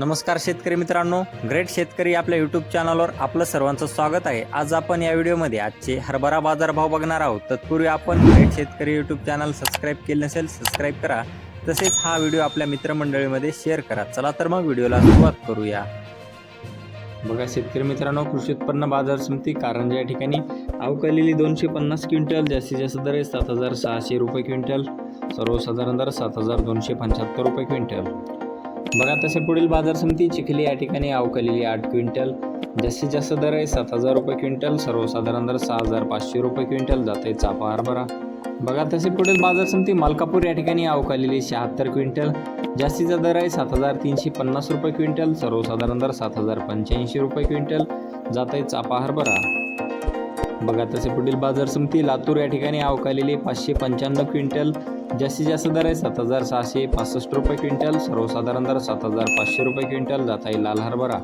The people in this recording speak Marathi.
नमस्कार शेतकरी मित्रांनो ग्रेट शेतकरी आपल्या यूट्यूब चॅनलवर आपलं सर्वांचं स्वागत आहे. आज आपण या व्हिडिओमध्ये आजचे हरभरा बाजारभाव बघणार आहोत. तत्पूर्वी आपण ग्रेट शेतकरी यूट्यूब चॅनल सबस्क्राईब केले नसेल सबस्क्राईब करा. तसेच हा व्हिडिओ आपल्या मित्रमंडळीमध्ये शेअर करा. चला तर मग व्हिडिओला सुरुवात करूया. बघा शेतकरी मित्रांनो कृषी उत्पन्न बाजार समिती कारंजा या ठिकाणी अवकालेली दोनशे पन्नास क्विंटल जास्तीत जास्त दर आहे सात हजार सहाशे रुपये क्विंटल सर्वसाधारण दर सात हजार दोनशे पंच्याहत्तर रुपये क्विंटल. बघा तसे पुढील बाजार समिती चिखली या ठिकाणी अवकालेली आठ क्विंटल. जास्तीत जास्त दर आहे सात हजार रुपये क्विंटल सर्वसाधारण दर सहा हजार पाचशे रुपये क्विंटल जाते चापा हरभरा. बघा तसे पुढील बाजार समिती मालकापूर या ठिकाणी अवकालेली शहात्तर क्विंटल. जास्तीचा दर आहे सात हजार तीनशे पन्नास रुपये क्विंटल सर्वसाधारण दर सात हजार पंच्याऐंशी रुपये क्विंटल जात आहे चापा हरभरा. बघा तसे पुढील बाजार समिती लातूर या ठिकाणी अवकालेले पाचशे पंच्याण्णव क्विंटल जास्तीत जास्त दर आहे सात हजार सहाशे पासष्ट रुपये क्विंटल सर्वसाधारण दर सात हजार पाचशे रुपये क्विंटल जात आहे लाल हरभरा.